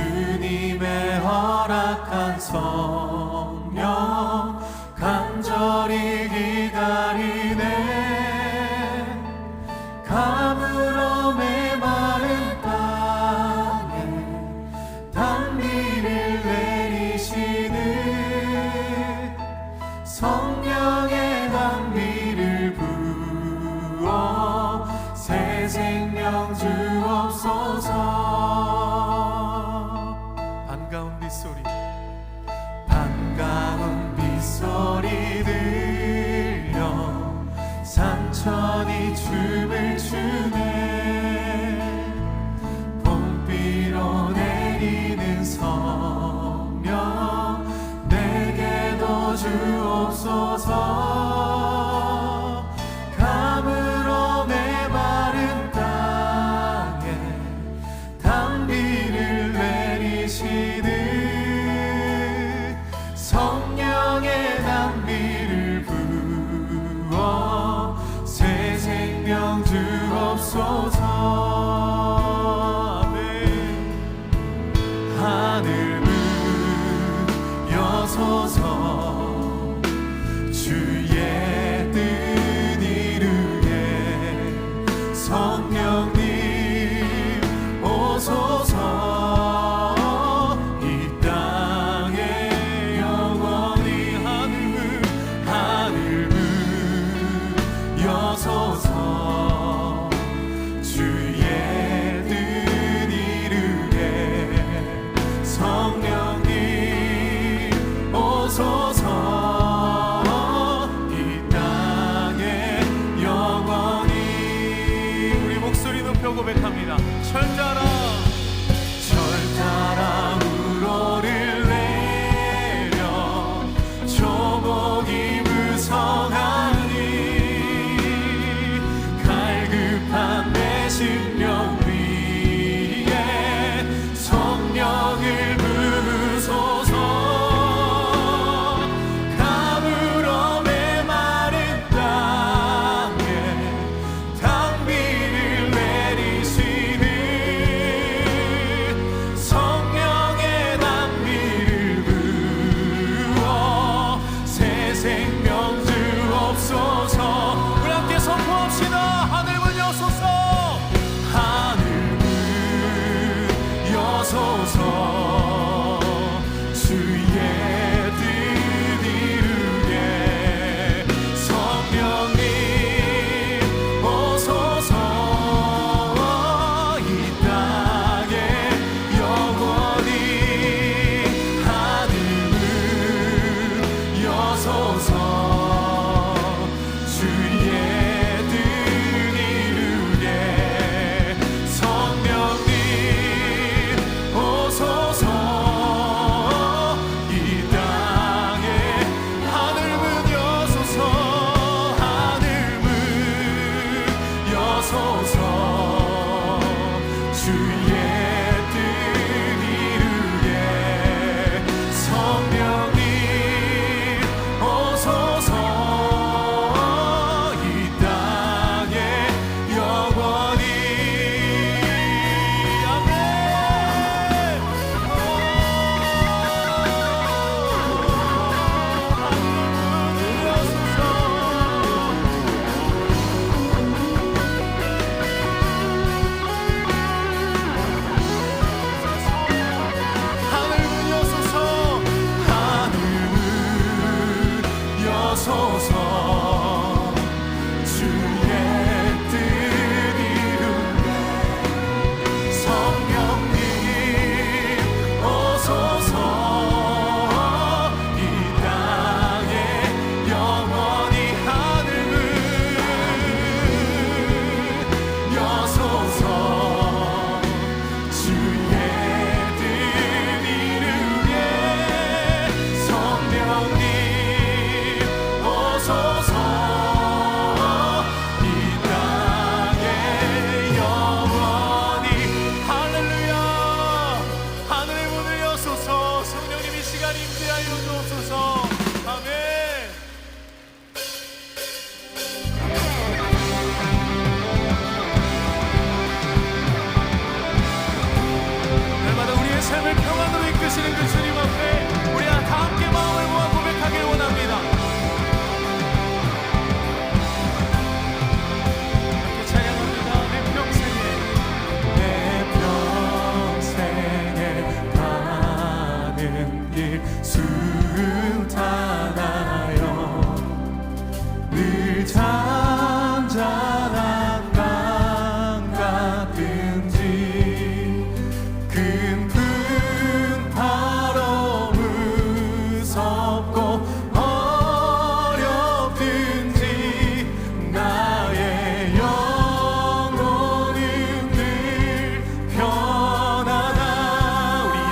주님의 허락한 성. 빗소리. 반가운 빗소리 들려. 산천이 춤을 추네.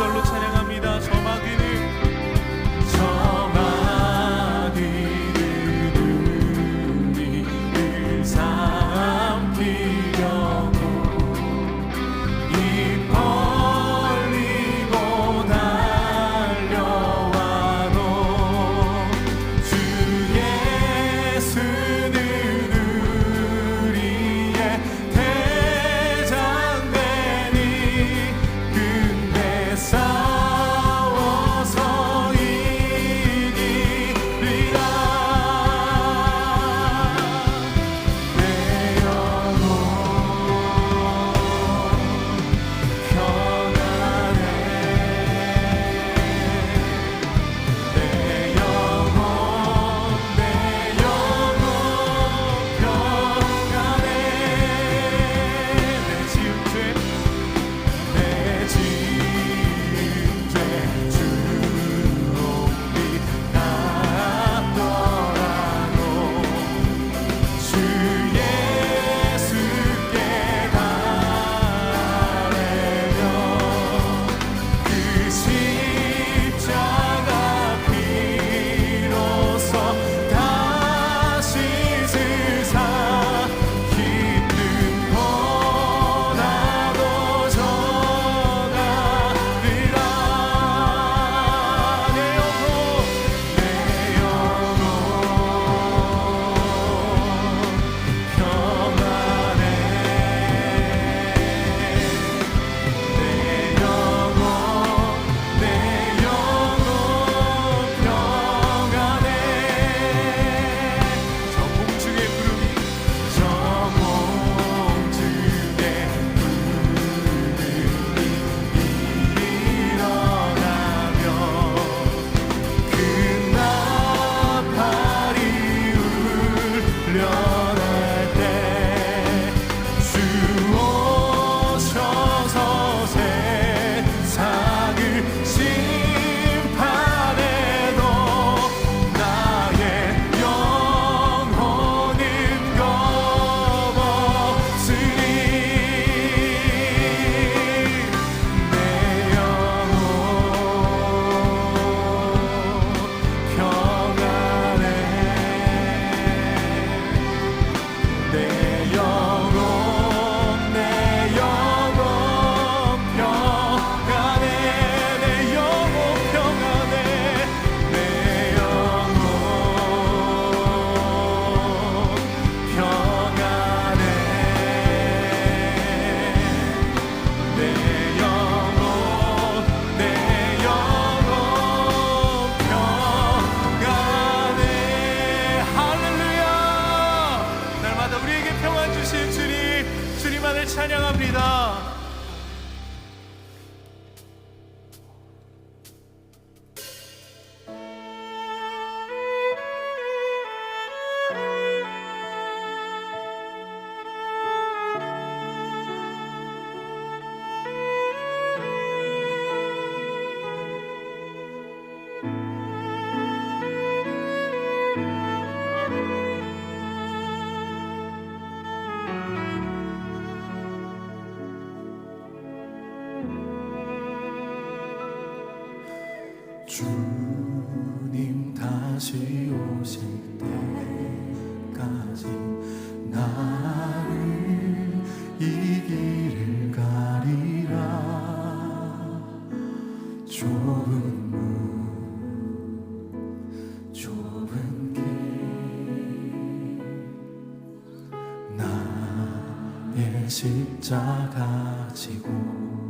absoluto 하나님을 찬양합니다. 주님 다시 오실 때까지 나를 이 길을 가리라. 좁은 문 좁은 길. 나의 십자가 지고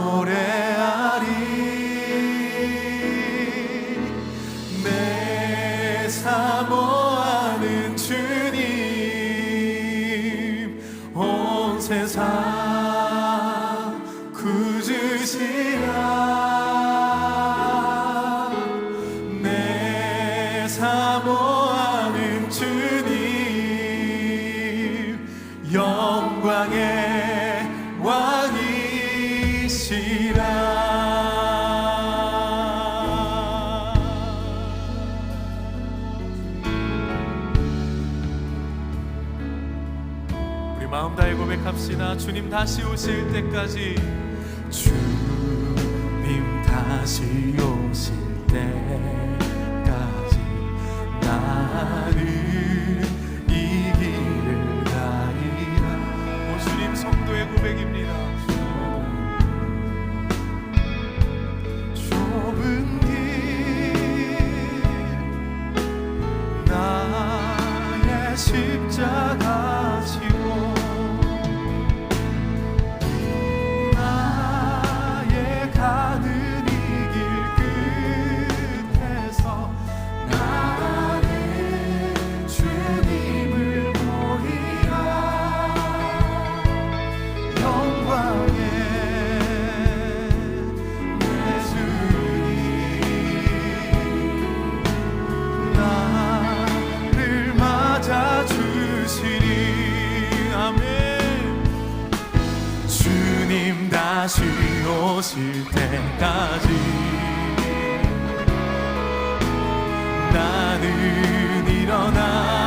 마음 다해 고백합시다. 주님 다시 오실 때까지 주님 다시 오실 때 오실 때까지 나는 일어나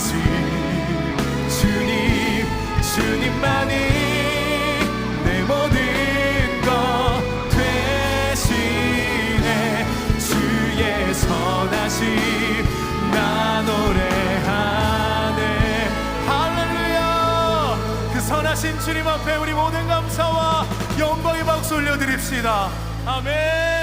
주님 주님만이 내 모든 것 되시네. 주의 선하심 나 노래하네. 할렐루야. 그 선하신 주님 앞에 우리 모든 감사와 영광의 박수 올려드립시다. 아멘